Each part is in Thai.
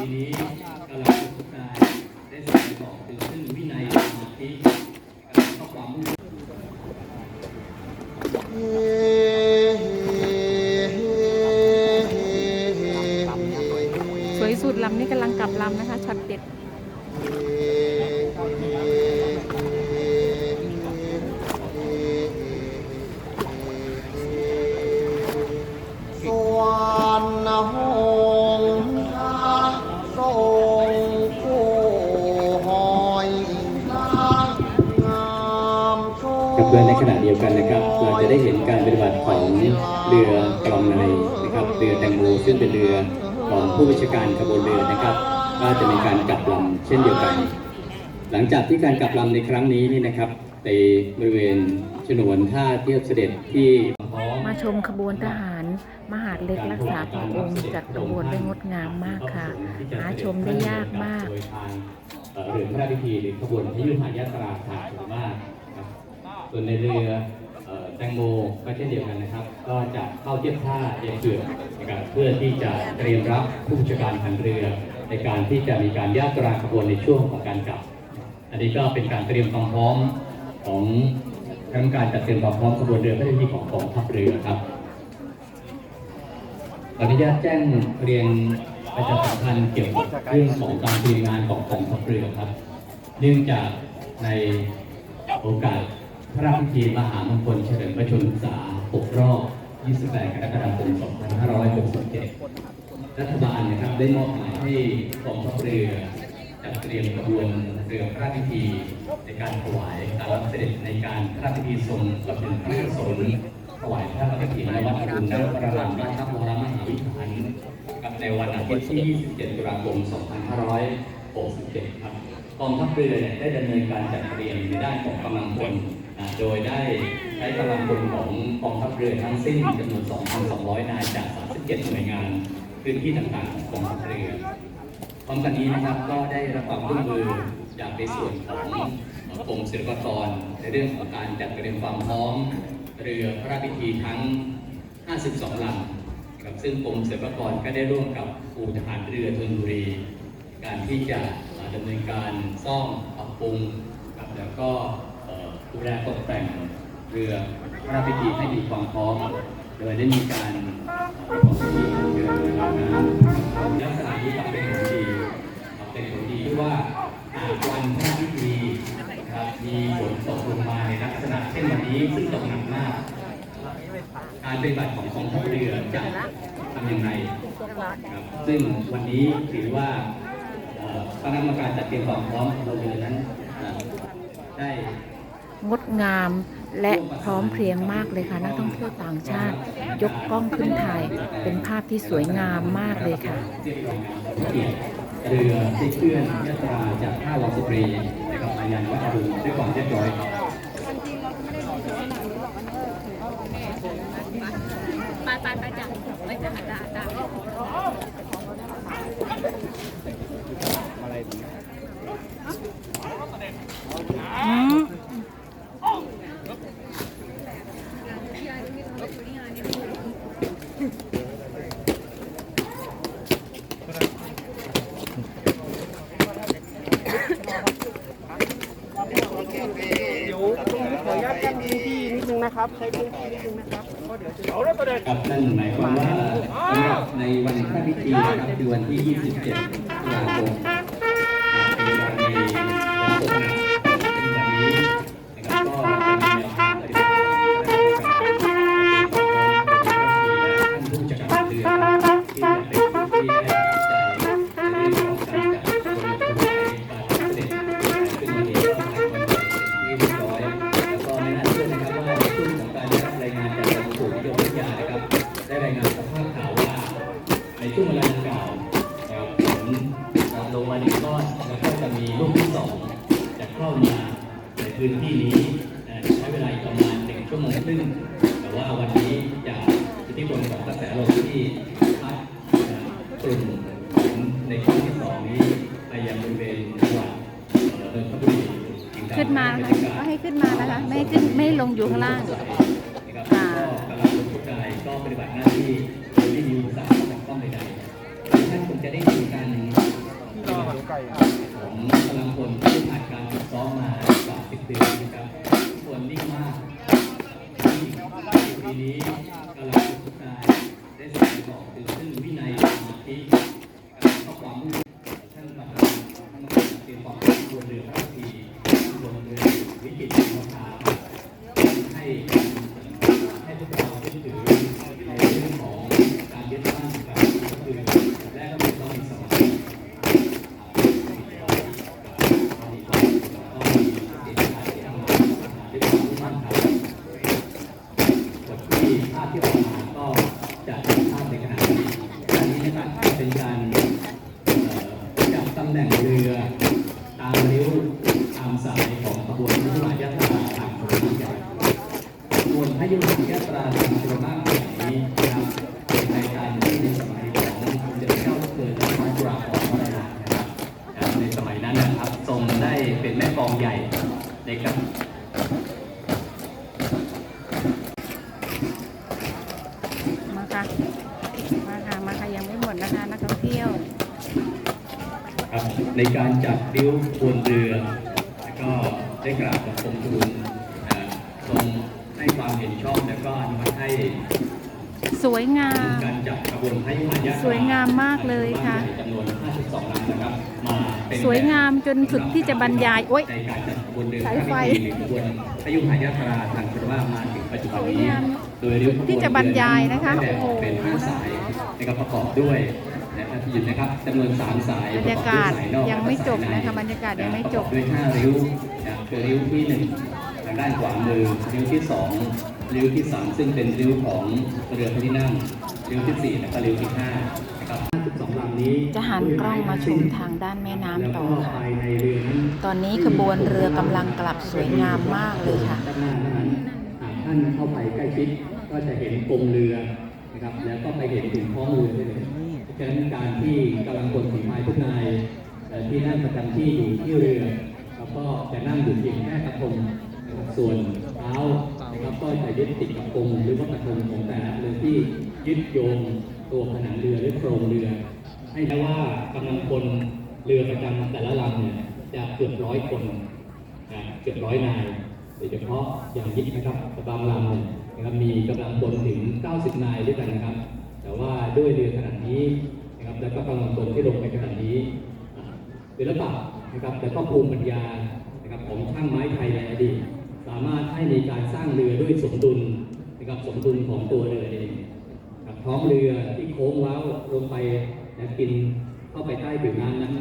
ปีนี้กำลังฝึกกายได้แสดงบอกถึงซึ่งวินัยสมาธิและก็ความมุ่งสวยสุดลำนี้กำลังกลับลำนะคะช็อตเด็ด และในขณะเดียวกันนะครับ เราจะได้เห็นการปฏิบัติของเรือกลองในนะครับเรือแตงโมซึ่งเป็นเรือของผู้บัญชาการขบวนเรือนะครับ ก็จะมีการกลับลำเช่นเดียวกัน หลังจากที่การกลับลำในครั้งนี้นี่นะครับในบริเวณฉนวนท่าเทียบเสด็จที่มาชมขบวนทหาร มหาดเล็กรักษาพระองค์จัดขบวนได้งดงามมากค่ะ หาชมได้ยากมากโดยทางเอ่อเรือพระราชพิธีหรือขบวนพยุหายาตราทางชนมากครับ ส่วนในเรือแตงโมก็เช่นเดียวกันนะครับ ก็จะเข้าเทียบท่าเรือเกือนะครับเพื่อที่จะเตรียมรับผู้บัญชาการทารเรือ ในการที่จะมีการยาตราขบวนในช่วงของการกลับ อันนี้ก็เป็นการเตรียมความพร้อมของคณะกรรมการจัดเตรียมความพร้อมขบวนเรือพระราชพิธีของกองทัพเรือครับขออนุญาตแจ้งเรียนประชาสัมพันธ์เกี่ยวกับเรื่องของการทีมงานของกองทัพเรือครับ เนื่องจากในโอกาส พระราชพิธีมหามงคลเฉลิมพระชนมพรรษา6รอบ 28 กรกฎาคม 2567 รัฐบาลนะครับได้มอบหมายให้กองทัพเรือจัดเตรียมขบวนเรือพระราชพิธีในการถวายการรับเสด็จในการพระราชพิธีทรงบำเพ็ญพระกุศลถวายพระราชพิธีในวัดอรุณราชวรารามราชวรมหาวิหารกับในวันอาทิตย์ที่ 27 ตุลาคม 2567 ครับกองทัพเรือเนี่ยได้ดำเนินการจัดเตรียมในด้านของกำลังพล โดยได้ใช้กำลังพลของกองทัพเรือทั้งสิ้นจำนวน 2,200 นายจาก 37 หน่วยงานพื้นที่ต่างๆของกองทัพเรือพร้อมกันนี้นะครับก็ได้รับความร่วมมือจากในส่วนของกรมศิลปากรในเรื่องของการจัดเตรียมความพร้อมเรือพระราชพิธีทั้ง 52ลำนะครับซึ่งกรมศิลปากรก็ได้ร่วมกับอู่ทหารเรือธนบุรี การที่จะดำเนินการซ่อมปรับปรุงแล้วก็ ดูแลตกแต่งเรือพระราชพิธีให้มีความพร้อม โดยได้มีการประกอบพิธีเรือดำน้ำลักษณะนี้ก็เป็นผลดีเป็นผลดีที่ว่าหากวันพระราชพิธีนะครับมีฝนตกลงมาในลักษณะเช่นวันนี้ซึ่งตกหนักมากการปฏิบัติของกองทัพเรือจะทำยังไงครับซึ่งวันนี้ถือว่าคณะกรรมการจัดเตรียมความพร้อมเราเรือนั้นได้ งดงามและพร้อมเพรียงมากเลยค่ะ นักท่องเที่ยวต่างชาติ ยกกล้องขึ้นถ่ายเป็นภาพที่สวยงามมากเลยค่ะเรือที่เคลื่อนยาตราจากท่าวาสุรีนะครับมายังวัดอรุณด้วยความเรียบร้อยครับ ไปไปไปจ้ะไปจ้ะจ้ะจ้ะ เดี๋ยวตรงนี้ขออนุญาตกั้นพื้นที่นิดนึงนะครับ ใช้พื้นที่นิดนึงนะครับเพราะเดี๋ยวจะเอาแล้วประเด็น ครับนั่นหมายความว่าในวันพระพิธีนะครับคือวันที่ 27ตุลาคม ช่วงเวลาดังกล่าวนะครับฝนจะลงมาหนึ่งก้อนแล้วก็จะมีลูกที่สองจะเข้ามาในพื้นที่นี้ใช้เวลาประมาณหนึ่งชั่วโมงครึ่งแต่ว่าวันนี้จากอิทธิพลของกระแสลมที่พัดกลุ่มฝนในช่วงที่สองนี้ไปยังบริเวณจังหวัดเอ่อนนทบุรีอีกครั้งขึ้นมานะคะก็ให้ขึ้นมานะคะ ไม่ขึ้นไม่ลงอยู่ข้างล่างนะครับก็กำลังทุกกายก็ปฏิบัติหน้าที่โดยไม่มีอุปสรร้องใดๆท่านคงจะได้ยินกันของกำลังพลที่ผ่านการฝึกซ้อมมากว่า10เดือนะครับทุกคนนิ่งมากที่ปีนี้กำลังฝึกนายได้แสดงบอกถึงซึ่งวินัยสมาธิข้อความมุ่งท่านประธานท่านประธานเตรียมความพร้อมบนเรือพระที่ำแหน่งเรือตามนิ้วตามสายของขบวนพระยุหายาตราทางชลมาใหญ่ขบวนพระยุหายาตราทางชลมากใหญ่นี้นะครับเป็นรายการที่ในสมัยของสมเด็จะเจ้าเกิดพระจุฬาภรณ์วลัยลักษณ์นะครับในสมัยนั้นนะครับทรงได้เป็นแม่กองใหญ่ในการมาค่ะ มาค่ะ มาค่ะ ยังไม่หมดนะคะ นักท่องเที่ยว ครับในการจัดริ้วบนเรือ แล้วก็ได้กราบบังคมทูลเอ่อทรงให้ความเห็นชอบแล้วก็อนุมัติให้สวยงาม การจัดขบวนพระยุหายาตราสวยงามมากเลยค่ะจำนวน 52ลำนะครับมาเป็นสวยงามจนสุดที่จะบรรยายโอ๊ยในการจัดขบวนเรือสายไฟพระพิธีหรือขบวนพระยุหายาตราทางชลมากมาถึงปัจจุบันสวยนี้งามโดยริ้วขบวนที่จะบรรยายนะคะได้แบ่งโอ้โหเป็นห้าสายนะครับประกอบด้วย นะครับที่อยู่นะครับจำนวนสามสายบรรยากาศยังไม่จบนะคะบรรยากาศยังไม่จบด้วยห้าริ้วนะคือริ้วที่หนึ่งทางด้านขวามือริ้วที่สองริ้วที่สามซึ่งเป็นริ้วของเรือพระที่นั่งริ้วที่สี่และก็ริ้วที่ห้านะครับ52ลำนี้จะหันกล้องมาชมทางด้านแม่น้ำต่อแล้วก็ค่ะภายในเรือนั้นตอนนี้ขบวนเรือกำลังกลับสวยงามมากเลยค่ะด้านหน้านั้นหากท่านเข้าไปใกล้ชิดก็จะเห็นกงเรือนะครับแล้วก็ไปเห็นถึงท้องเรือได้เลย ฉะนั้นการที่กำลังพลฝีพายทุกนายที่นั่งประจำที่อยู่ที่เรือแล้วก็จะนั่งอยู่เพียงแค่กระทงส่วนเท้านะครับก็จะยึดติดกับกงหรือว่ากระทงของแต่ละเรือที่ยึดโยงตัวผนังเรือหรือโครงเรือ ให้ได้ว่ากำลังพลเรือประจำแต่ละลำเนี่ยจะเกือบร้อยคนนะเกือบร้อยนายโดยเฉพาะอย่างยิ่งนะครับบางลำเนี่ยนะครับมีกำลังพลถึง 90 นายด้วยกันนะครับ แต่ว่าด้วยเรือขนาดนี้นะครับแล้วก็กำลังพลที่ลงไปขนาดนี้ศิลปะนะครับแล้วก็ภูมิปัญญานะครับของช่างไม้ไทยในอดีตสามารถให้มีการสร้างเรือด้วยสมดุลนะครับสมดุลของตัวเรือเองกับท้องเรือที่โค้งเว้าลงไปนะกินเข้าไปใต้ผิวน้ำนั้น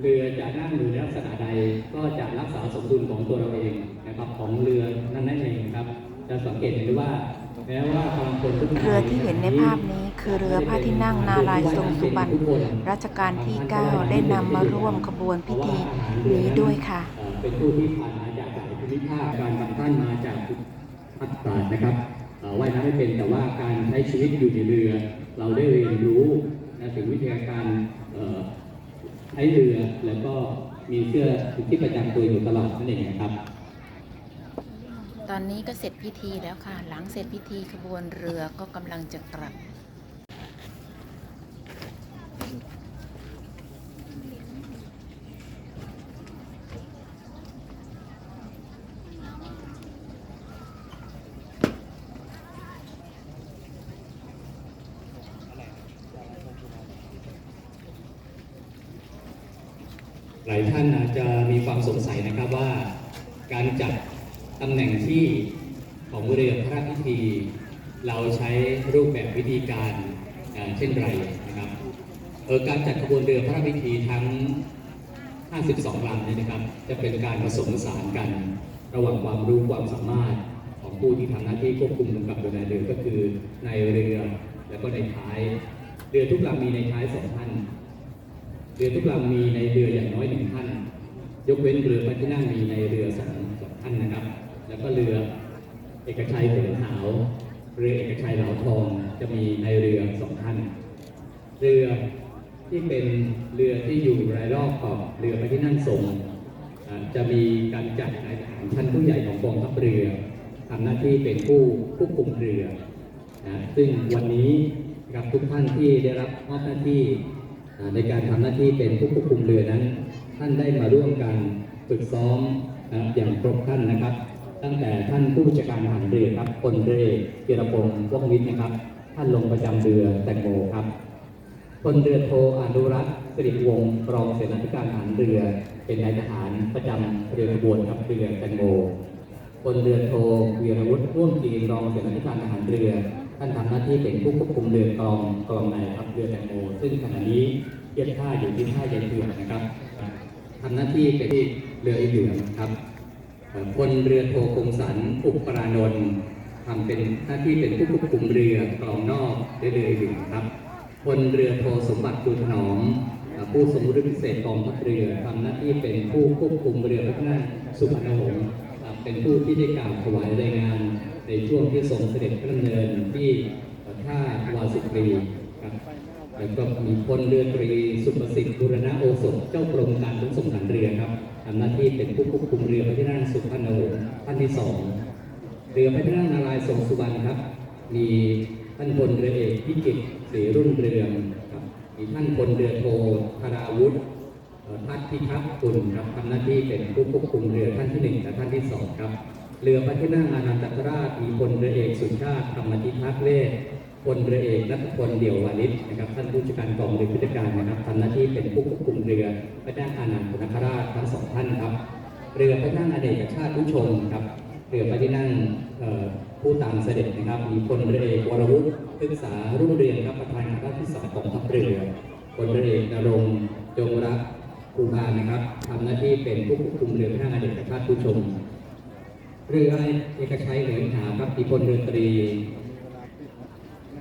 เรือจะนั่งอยู่ในลักษณะใดก็จะรักษาสมดุลของตัวเราเองนะครับของเรือนั่นนั่นเองนะครับจะสังเกตเห็นได้ว่า เรือที่เห็นในภาพนี้คือเรือพระที่นั่งนารายทรงสุบรรณรัชกาลที่ 9 ได้นำมาร่วมขบวนพิธีนี้ด้วยค่ะ เป็นผู้ที่ผ่านมาจากหลายภูมิภาคการบางท่านมาจากภาคใต้นะครับว่ายน้ำไม่เป็นแต่ว่าการใช้ชีวิตอยู่ในเรือ เราได้เรียนรู้นะถึงวิธีการใช้เรือแล้วก็มีเสื้อที่ประจำตัวอยู่ตลอดนั่นเองนะครับ ตอนนี้ก็เสร็จพิธีแล้วค่ะ หลังเสร็จพิธีขบวนเรือก็กำลังจะกลับ หลายท่านอาจจะมีความสงสัยนะครับว่าการจัด ตำแหน่งที่ของเรือพระราชพิธี เราใช้รูปแบบวิธีการเช่นไรนะครับการจัดขบวนเรือพระราชพิธีทั้ง 52ลำนี่นะครับ จะเป็นการผสมผสานกัน ระหว่างความรู้ความสามารถของผู้ที่ทำหน้าที่ควบคุมกำกับดูแลเรือก็คือในเรือแล้วก็ในท้าย เรือทุกลำมีในท้ายสองท่านเรือทุกลำมีในเรืออย่างน้อยหนึ่งท่าน ยกเว้นเรือพระที่นั่งมีในเรือสองสองท่านนะครับ ก็เรือ เอกชัยเถินขาว เรือเอกชัยเหลาทองจะมีในเรือสองท่าน เรือที่เป็นเรือที่อยู่รายรอบขอบเรือพระที่นั่งทรงจะมีการจัดนายทหารชั้นผู้ใหญ่ของกองทัพเรือทำหน้าที่เป็นผู้ควบคุมเรือนะซึ่งวันนี้นะครับทุกท่านที่ได้รับมอบหน้าที่ในการทำหน้าที่เป็นผู้ควบคุมเรือนั้น ท่านได้มาร่วมกันฝึกซ้อมอย่างครบครันนะครับ ตั้งแต่ท่านผู้บัญชาการทหารเรือครับพลเรือเกียรติพงศ์ว่องวิทย์นะครับ ท่านลงประจำเรือแตงโมครับพลเรือโทอนุรักษ์สิริวงศ์รองเสนาธิการทหารเรือ เป็นนายทหารประจำเรือขบวนครับเรือแตงโมพลเรือโทวีรวุฒิร่วมกีรองเสนาธิการทหารเรือ ท่านทำหน้าที่เป็นผู้ควบคุมเรือกองกองในครับเรือแตงโมซึ่งขณะนี้เทียบท่าอยู่ที่ท่ายายเถื่อนนะครับทำหน้าที่เป็นที่เรืออีเหลืองครับ พลเรือโทคงสันอุปรานนท์ทำเป็นหน้าที่เป็นผู้ควบคุมเรือกรองนอกและเรือหลืองครับพลเรือโทสมบัติดูถนอมผู้สมรู้พิเศษกองทัพเรือทำหน้าที่เป็นผู้ควบคุมเรือพระนั่งสุพรรณหงษ์เป็นผู้ที่ได้กล่าวถวายรายงาน ในช่วงที่ทรงเสด็จพระดำเนินที่ท่าวาสุกรีครับแล้วก็มีพลเรือตรีสุประสิทธิ์บุรณโอสถเจ้ากรมการขนส่งทหารเรือครับ ทำหน้าที่เป็นผู้ควบคุมเรือพระที่นั่งสุพรรณหงษ์ท่านที่สองเรือพระที่นั่งนารายณ์ทรงสุวรรณครับ มีท่านพลเรือเอกพิจิตรศรีรุ่งเรืองครับมีท่านพลเรือโทธาราวุฒิเอ่อทัศน์พิทักษ์กุลครับทำหน้าที่เป็นผู้ควบคุมเรือท่านที่หนึ่งและท่านที่สองครับ เรือพระที่นั่งอานันตราชมีพลเรือเอกสุชาติธรรมธิทักษ์เวช พลเรือเอกนัทพลเดี่ยววานิชนะครับท่านผู้จัดการกองเรือพิจการนะครับทำหน้าที่เป็นผู้ควบคุมเรือพระนั่งอานันตนคราชทั้งสองท่านครับเรือพระนั่งอเนกชาติผู้ชมครับเรือพระที่นั่งผู้ตามเสด็จนะครับ มีพลเรือเอกวรวุฒิศึกษารุ่งเรืองครับประธานคณะที่สองของทัพเรือพลเรือเอกนรงจงรักภูพานะครับทำหน้าที่เป็นผู้ควบคุมเรือพระนั่งอเนกชาติผู้ชมเรือเอกชัยเหลืองหาครับมีพลเรือตรี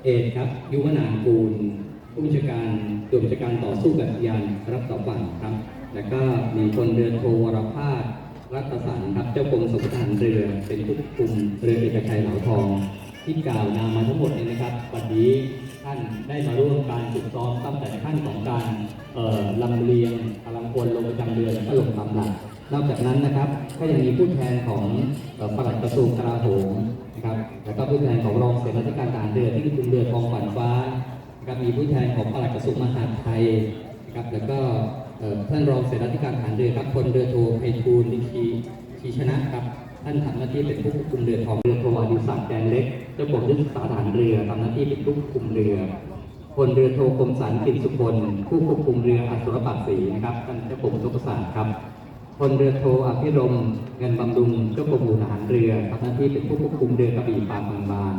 เอกครับ ยุวนานกูล ผู้บัญชาการตัวบัญชาการต่อสู้กับยานรับต่อฝั่งครับ แล้วก็มีพลเรือโทวรพาสรัตสันครับ เจ้ากรมสมทหารเรือ เป็นผู้ควบคุมเรือเอกชัยเหลาทอง ที่กล่าวนามมาทั้งหมดเนี่ยนะครับวันนี้ท่านได้มาร่วมการฝึกซ้อมตั้งแต่ขั้นของการเอ่อลำเลียงกำลังพลลงประจำเรือแล้วก็ลงตำหลักนอกจากนั้นนะครับก็ยังมีผู้แทนของเอ่อปลัดกระทรวงกลาโหม นะครับแล้วก็ผู้แทนของรองเสนาธิการทหารเรือที่คุมเรือทองฝันฟ้านะครับมีผู้แทนของปลัดกระทรวงมหาดไทยนะครับแล้วก็ท่านรองเสนาธิการทหารเรือครับพลเรือโทไพฑูรย์ลิขีชีชนะครับท่านทำหน้าที่เป็นผู้ควบคุมเรือของเรือโทอดิศักดิ์แดนเล็กเจ้ากรมยุทธศึกษาทหารเรือทำหน้าที่เป็นผู้ควบคุมเรือพลเรือโทคมสันปิ่นสุพลผู้ควบคุมเรืออัศรปักศรีนะครับท่านเจ้ากรมยุทธศาสตร์ครับ พลเรือโทอภิรม เงินบำรุงเจ้ากรมอู่ทหารเรือทำหน้าที่เป็นผู้ควบคุมเรือกระบี่ปางบางบาน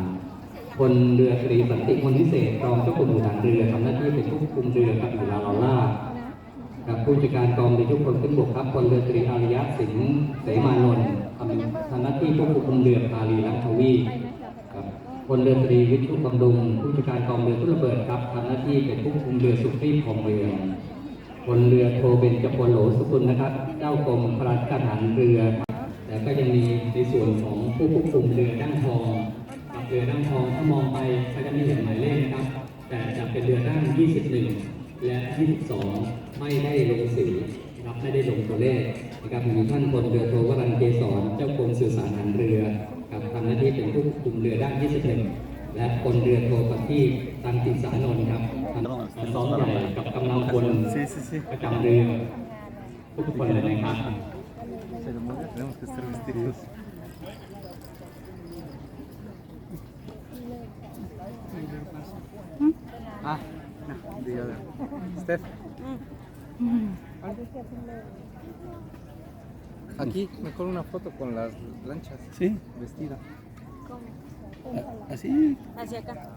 พลเรือตรีสันติมนิเศษรองเจ้ากรมอู่ทหารเรือทำหน้าที่เป็นผู้ควบคุมเรือกระบี่ลาลาล่ากับผู้จัดการกองเรือทุกคนขึ้นบกครับพลเรือตรีอารยะสิงห์เสมานนท์ทำหน้าที่ผู้ควบคุมเรือพาลีลังทวีครับพลเรือตรีวิชุบำรุงผู้จัดการกองเรือทุระเบิดครับทำหน้าที่เป็นผู้ควบคุมเรือสุขรีพองเรือพลเรือโทเบญจพลโหลสุกุลนะครับ เจ้ากรมพระราชการทหารเรือแล้วก็ยังมีในส่วนของผู้ควบคุมเรือด้านทองเรือด้านทองถ้ามองไปก็จะไม่เห็นหมายเลขนะครับ แต่จะเป็นเรือด้าน21 และ 22 ไม่ได้ลงสีนะครับไม่ได้ลงตัวเลขนะครับมีท่านพลเรือโทวรันเกษรเจ้ากรมสื่อสารทารเรือกับทำหน้าที่เป็นผู้ควบคุมเรือด้าน21 และพลเรือโทปที่ตันติสานนท์ครับซ้อมใหญ่กับกำลังพลประจำเรือ poco para la imagen. Ah, tenemos que estar vestidos. Ah, no, de yoga. Steph. Aquí, mejor una foto con las lanchas. Sí. Vestida. ¿Cómo? Así. Hacia acá.